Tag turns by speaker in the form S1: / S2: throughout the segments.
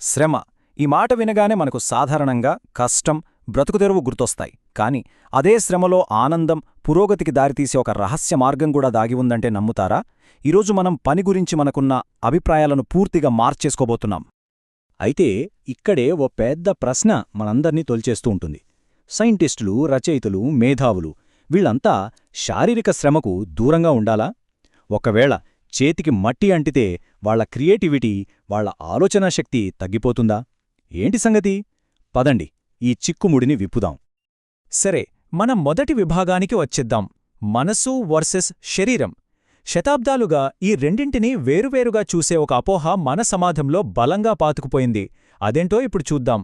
S1: శ్రమ ఈ మాట వినగానే మనకు సాధారణంగా కష్టం బ్రతుకుదెరువు గుర్తొస్తాయి. కాని అదే శ్రమలో ఆనందం పురోగతికి దారితీసే ఒక రహస్య మార్గం కూడా దాగి ఉందంటే నమ్ముతారా? ఈరోజు మనం పని గురించి మనకున్న అభిప్రాయాలను పూర్తిగా మార్చేసుకోబోతున్నాం.
S2: అయితే ఇక్కడే ఓ పెద్ద ప్రశ్న మనందర్నీ తొలిచేస్తూ ఉంటుంది. సైంటిస్టులు రచయితలు మేధావులు వీళ్ళంతా శారీరక శ్రమకు దూరంగా ఉండాలా? ఒకవేళ చేతికి మట్టి అంటితే వాళ్ళ క్రియేటివిటీ వాళ్ళ ఆలోచనాశక్తి తగ్గిపోతుందా? ఏంటి సంగతి? పదండి ఈ చిక్కుముడిని విప్పుదాం.
S1: సరే మన మొదటి విభాగానికి వచ్చేద్దాం. మనసు వర్సెస్ శరీరం. శతాబ్దాలుగా ఈ రెండింటినీ వేరువేరుగా చూసే ఒక అపోహ మన సమాధంలో బలంగా పాతుకుపోయింది. అదేంటో ఇప్పుడు చూద్దాం.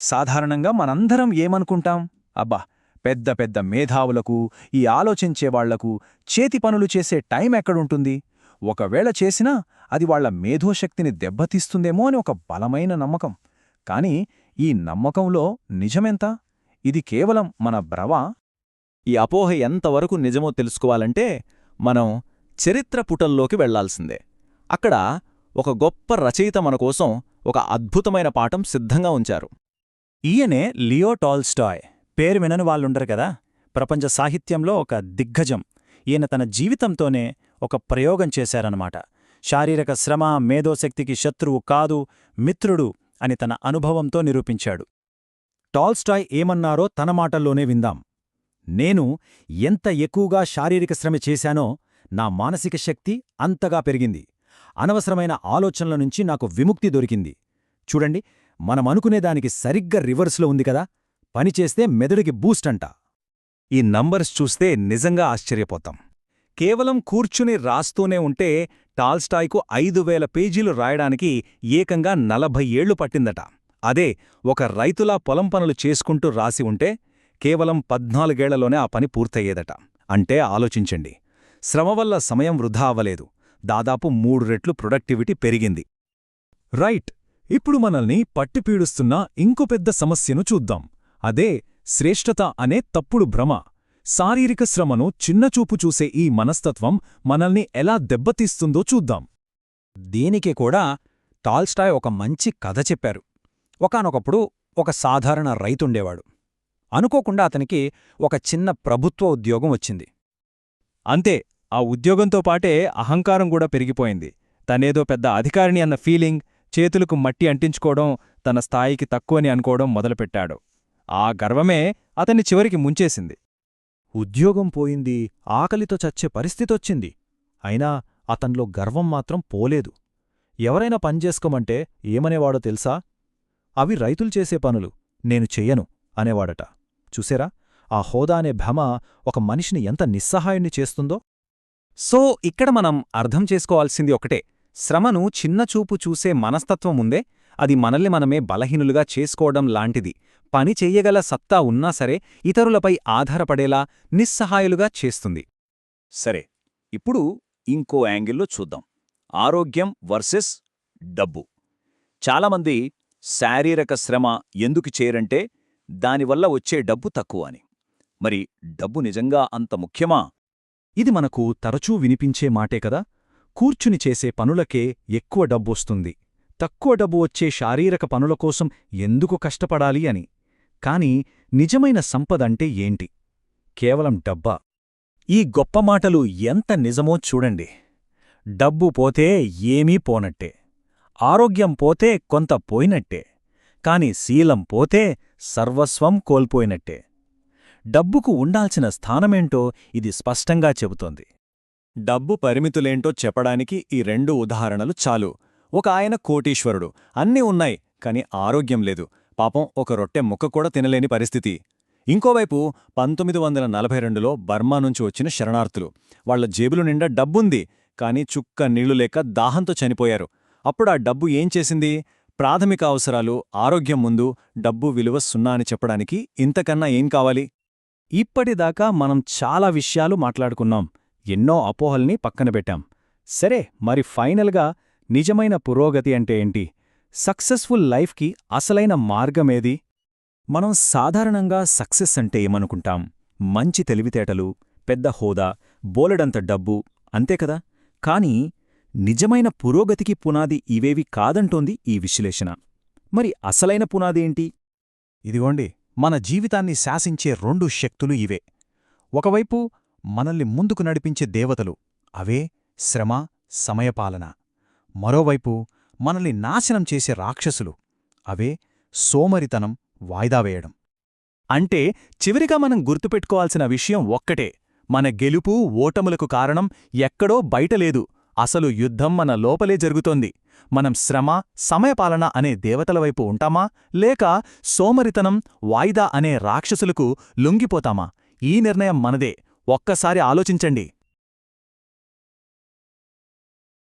S3: సాధారణంగా మనందరం ఏమనుకుంటాం? అబ్బా పెద్ద పెద్ద మేధావులకు ఈ ఆలోచించేవాళ్ళకు చేతి పనులు చేసే టైం ఎక్కడుంటుంది? ఒకవేళ చేసినా అది వాళ్ళ మేధోశక్తిని దెబ్బతీస్తుందేమో అని ఒక బలమైన నమ్మకం. కాని ఈ నమ్మకంలో నిజమెంత? ఇది కేవలం మన బ్రవా
S1: ఈ అపోహ ఎంతవరకు నిజమో తెలుసుకోవాలంటే మనం చరిత్ర పుటల్లోకి వెళ్ళాల్సిందే. అక్కడ ఒక గొప్ప రచయిత మనకోసం ఒక అద్భుతమైన పాఠం సిద్ధంగా ఉంచారు.
S2: ఈయనే లియో టాల్స్టాయ్. పేరు వినని వాళ్ళుండరు కదా? ప్రపంచ సాహిత్యంలో ఒక దిగ్గజం. ఈయన తన జీవితంతోనే ఒక ప్రయోగం చేశారన్నమాట. శారీరక శ్రమ మేధోశక్తికి శత్రువు కాదు మిత్రుడు అని తన అనుభవంతో నిరూపించాడు. టాల్స్టాయ్ ఏమన్నారో తన మాటల్లోనే విందాం. నేను ఎంత ఎక్కువగా శారీరక శ్రమ చేశానో నా మానసిక శక్తి అంతగా పెరిగింది. అనవసరమైన ఆలోచనల నుంచి నాకు విముక్తి దొరికింది. చూడండి మనమనుకునేదానికి సరిగ్గా రివర్స్లో ఉంది కదా? పనిచేస్తే మెదడుకి బూస్ట్ అంట
S1: ఈ నంబర్స్ చూస్తే నిజంగా ఆశ్చర్యపోతాం. కేవలం కూర్చుని రాస్తూనే ఉంటే టాల్స్టాయ్కు ఐదు వేల పేజీలు రాయడానికి ఏకంగా నలభై ఏళ్ళు పట్టిందట. అదే ఒక రైతులా పొలం పనులు చేసుకుంటూ రాసి ఉంటే కేవలం పద్నాలుగేళ్ళలోనే ఆ పని పూర్తయ్యేదట. అంటే ఆలోచించండి శ్రమ వల్ల సమయం వృధా అవ్వలేదు. దాదాపు మూడు రెట్లు ప్రొడక్టివిటీ పెరిగింది. రైట్ ఇప్పుడు మనల్ని పట్టిపీడుస్తున్న ఇంకో పెద్ద సమస్యను చూద్దాం. అదే శ్రేష్ఠత అనే తప్పుడు భ్రమ. శారీరక శ్రమను చిన్నచూపు చూసే ఈ మనస్తత్వం మనల్ని ఎలా దెబ్బతీస్తుందో చూద్దాం.
S2: దీనికి కూడా టాల్స్టాయ్ ఒక మంచి కథ చెప్పారు. ఒకానొకప్పుడు ఒక సాధారణ రైతుండేవాడు. అనుకోకుండా అతనికి ఒక చిన్న ప్రభుత్వ ఉద్యోగం వచ్చింది.
S1: అంతే ఆ ఉద్యోగంతో పాటే అహంకారం కూడా పెరిగిపోయింది. తనేదో పెద్ద అధికారిని అన్న ఫీలింగ్ చేతులకు మట్టి అంటించుకోవడం తన స్థాయికి తక్కువని అనుకోవడం మొదలుపెట్టాడు. ఆ గర్వమే అతన్ని చివరికి ముంచేసింది.
S2: ఉద్యోగం పోయింది ఆకలితో చచ్చే పరిస్థితొచ్చింది. అయినా అతన్లో గర్వం మాత్రం పోలేదు. ఎవరైనా పనిచేసుకోమంటే ఏమనేవాడో తెలుసా? అవి రైతులు చేసే పనులు నేను చెయ్యను అనేవాడట. చూసేరా ఆ హోదా అనే భ్రమ ఒక మనిషిని ఎంత నిస్సహాయుణ్ణి చేస్తుందో.
S1: సో ఇక్కడ మనం అర్థం చేసుకోవాల్సింది ఒకటే. శ్రమను చిన్నచూపు చూసే మనస్తత్వం ఉందే అది మనల్ని మనమే బలహీనులుగా చేసుకోవడం లాంటిది. పని చెయ్యగల సత్తా ఉన్నా సరే ఇతరులపై ఆధారపడేలా నిస్సహాయులుగా చేస్తుంది.
S3: సరే ఇప్పుడు ఇంకో యాంగిల్లో చూద్దాం. ఆరోగ్యం వర్సెస్ డబ్బు. చాలామంది శారీరక శ్రమ ఎందుకు చేయరంటే దానివల్ల వచ్చే డబ్బు తక్కువ అని. మరి డబ్బు నిజంగా అంత ముఖ్యమా?
S2: ఇది మనకు తరచూ వినిపించే మాటే కదా? కూర్చుని చేసే పనులకే ఎక్కువ డబ్బొస్తుంది తక్కువ డబ్బు వచ్చే శారీరక పనుల కోసం ఎందుకు కష్టపడాలి అని. కాని నిజమైన సంపదంటే ఏంటి? కేవలం డబ్బా. ఈ గొప్ప మాటలు ఎంత నిజమో చూడండి. డబ్బు పోతే ఏమీ పోనట్టే. ఆరోగ్యం పోతే కొంత పోయినట్టే. కాని శీలం పోతే సర్వస్వం కోల్పోయినట్టే. డబ్బుకు ఉండాల్సిన స్థానమేంటో ఇది స్పష్టంగా చెబుతోంది.
S1: డబ్బు పరిమితులేంటో చెప్పడానికి ఈ రెండు ఉదాహరణలు చాలు. ఒక ఆయన కోటీశ్వరుడు. అన్నీ ఉన్నాయి కాని ఆరోగ్యం లేదు. పాపం ఒక రొట్టె ముక్క కూడా తినలేని పరిస్థితి. ఇంకోవైపు పంతొమ్మిది వందల నలభై రెండులో బర్మా నుంచి వచ్చిన శరణార్థులు. వాళ్ళ జేబులు నిండా డబ్బుంది కాని చుక్క నీళ్ళు లేక దాహంతో చనిపోయారు. అప్పుడు ఆ డబ్బు ఏం చేసింది? ప్రాథమిక అవసరాలు ఆరోగ్యం ముందు డబ్బు విలువ సున్నా అని చెప్పడానికి ఇంతకన్నా ఏం కావాలి?
S2: ఇప్పటిదాకా మనం చాలా విషయాలు మాట్లాడుకున్నాం. ఎన్నో అపోహల్ని పక్కన పెట్టాం. సరే మరి ఫైనల్గా నిజమైన పురోగతి అంటే ఏంటి? సక్సెస్ఫుల్ లైఫ్కి అసలైన మార్గమేది? మనం సాధారణంగా సక్సెస్ అంటే ఏమనుకుంటాం? మంచి తెలివితేటలు పెద్ద హోదా బోలెడంత డబ్బు అంతే కదా? కానీ నిజమైన పురోగతికి పునాది ఇవేవి కాదంటోంది ఈ విశ్లేషణ. మరి అసలైన పునాదేంటి
S3: ఇదిగోండి మన జీవితాన్ని శాసించే రెండు శక్తులు ఇవే. ఒకవైపు మనల్ని ముందుకు నడిపించే దేవతలు అవే శ్రమ సమయపాలన. మరోవైపు మనల్ని నాశనం చేసే రాక్షసులు. అవే సోమరితనం వాయిదా వేయడం.
S2: అంటే చివరిగా మనం గుర్తుపెట్టుకోవాల్సిన విషయం ఒక్కటే. మన గెలుపు ఓటములకు కారణం ఎక్కడో బయటలేదు అసలు యుద్ధం మన లోపలే జరుగుతోంది. మనం శ్రమ సమయపాలన అనే దేవతల వైపు ఉంటామా? లేక సోమరితనం వాయిదా అనే రాక్షసులకు లొంగిపోతామా? ఈ నిర్ణయం మనదే. ఒక్కసారి ఆలోచించండి.